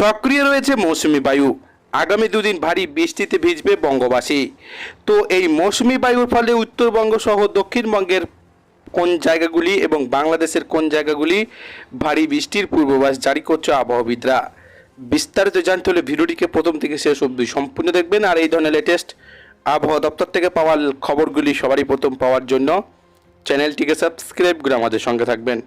সক্রিয় রয়েছে মৌসুমি বায়ু। আগামী দুদিন ভারী বৃষ্টিতে ভিজবে বঙ্গবাসী। তো এই মৌসুমি বায়ুর ফলে উত্তরবঙ্গ সহ দক্ষিণবঙ্গের কোন জায়গাগুলি এবং বাংলাদেশের কোন জায়গাগুলি ভারী বৃষ্টির পূর্বাভাস জারি করছে আবহাওয়াবিদরা বিস্তারিত জানতে হলে ভিডিওটিকে প্রথম থেকে শেষ অবধি সম্পূর্ণ দেখবেন আর এই ধরনের লেটেস্ট আবহাওয়া দপ্তর থেকে পাওয়া খবরগুলি সবারই প্রথম পাওয়ার জন্য চ্যানেলটিকে সাবস্ক্রাইব করে আমাদের সঙ্গে থাকবেন।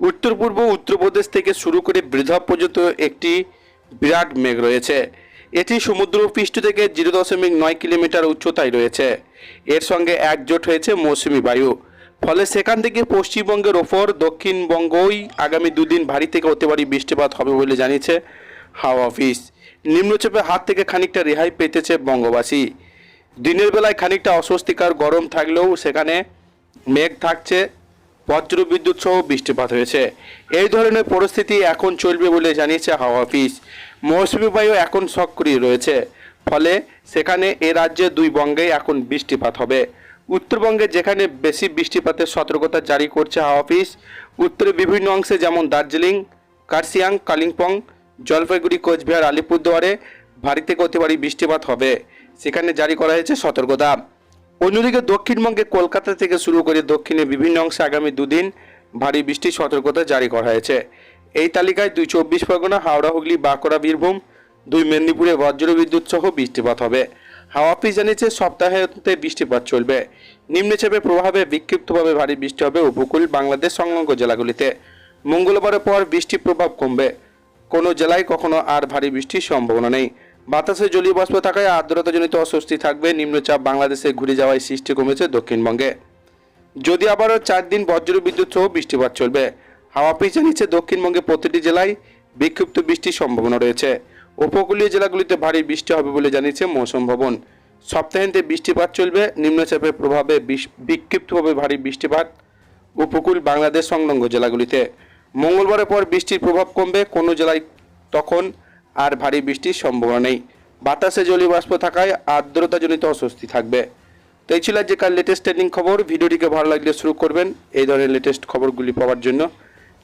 উত্তর পূর্ব উত্তরপ্রদেশ থেকে শুরু করে বৃদ্ধা পর্যন্ত একটি বিরাট মেঘ রয়েছে। এটি সমুদ্র পৃষ্ঠ থেকে জিরো দশমিক নয় কিলোমিটার উচ্চতায় রয়েছে। এর সঙ্গে একজোট হয়েছে মৌসুমি বায়ু। ফলে সেখান থেকে পশ্চিমবঙ্গের ওপর, দক্ষিণবঙ্গই আগামী দুদিন ভারী থেকে অতি ভারী বৃষ্টিপাত হবে বলে জানিয়েছে হাওয়া অফিস। নিম্নচাপের হাত থেকে খানিকটা রেহাই পেতেছে বঙ্গবাসী। দিনের বেলায় খানিকটা অস্বস্তিকর গরম থাকলেও সেখানে মেঘ থাকছে বজ্র বিদ্যুৎ সহ বৃষ্টিপাত হয়েছে। এই ধরনের পরিস্থিতি এখন চলবে বলে জানিয়েছে হাওয়া অফিস। মৌসুমী বায়ু এখন সক্রিয় রয়েছে, ফলে সেখানে এ রাজ্যে দুই বঙ্গেই এখন বৃষ্টিপাত হবে। উত্তরবঙ্গে যেখানে বেশি বৃষ্টিপাতের সতর্কতা জারি করছে হাওয়া অফিস, উত্তরে বিভিন্ন অংশে যেমন দার্জিলিং কার্সিয়াং কালিম্পং, জলপাইগুড়ি, কোচবিহার, আলিপুরদুয়ারে ভারী থেকে অতি ভারী বৃষ্টিপাত হবে। সেখানে জারি করা হয়েছে সতর্কতা। অন্যদিকে দক্ষিণবঙ্গে কলকাতা থেকে শুরু করে দক্ষিণে বিভিন্ন অংশে আগামী দুদিন ভারী বৃষ্টির সতর্কতা জারি করা হয়েছে। এই তালিকায় দুই চব্বিশ পরগনা, হাওড়া, হুগলি, বাঁকুড়া, বীরভূম, দুই মেদিনীপুরে বজ্র বিদ্যুৎ সহ বৃষ্টিপাত হবে। হাওয়া অফিস জানিয়েছে, সপ্তাহে বৃষ্টিপাত চলবে। নিম্নচাপের প্রভাবে বিক্ষিপ্তভাবে ভারী বৃষ্টি হবে উপকূল বাংলাদেশ সংলগ্ন জেলাগুলিতে। মঙ্গলবারের পর বৃষ্টির প্রভাব কমবে। কোনো জেলায় কখনো আর ভারী বৃষ্টির সম্ভাবনা নেই। বাতাসে জলীয় বাষ্প থাকায় আর্দ্রতাজনিত অস্বস্তি থাকবে। নিম্নচাপ বাংলাদেশে ঘুরে যাওয়ায় সৃষ্টি কমেছে দক্ষিণবঙ্গে। যদি আবারও চার দিন বজ্র বিদ্যুৎ সহ বৃষ্টিপাত চলবে হাওয়া অফিস জানিয়েছে দক্ষিণবঙ্গে প্রতিটি জেলায় বিক্ষিপ্ত বৃষ্টির সম্ভাবনা রয়েছে। উপকূলীয় জেলাগুলিতে ভারী বৃষ্টি হবে বলে জানিয়েছে মৌসুম ভবন। সপ্তাহান্তে বৃষ্টিপাত চলবে, নিম্নচাপের প্রভাবে বিক্ষিপ্তভাবে ভারী বৃষ্টিপাত উপকূল বাংলাদেশ সংলগ্ন জেলাগুলিতে। মঙ্গলবারের পর বৃষ্টির প্রভাব কমবে, কোনো জেলায় তখন আর ভারী বৃষ্টির সম্ভাবনা নেই। বাতাসে জলীয় বাষ্প থাকায় আর্দ্রতাজনিত অস্বস্তি থাকবে। তো এই ছিল আজকের লেটেস্ট ট্রেন্ডিং খবর। ভিডিওটিকে ভালো লাগলে শুরু করবেন। এই ধরনের লেটেস্ট খবরগুলি পাওয়ার জন্য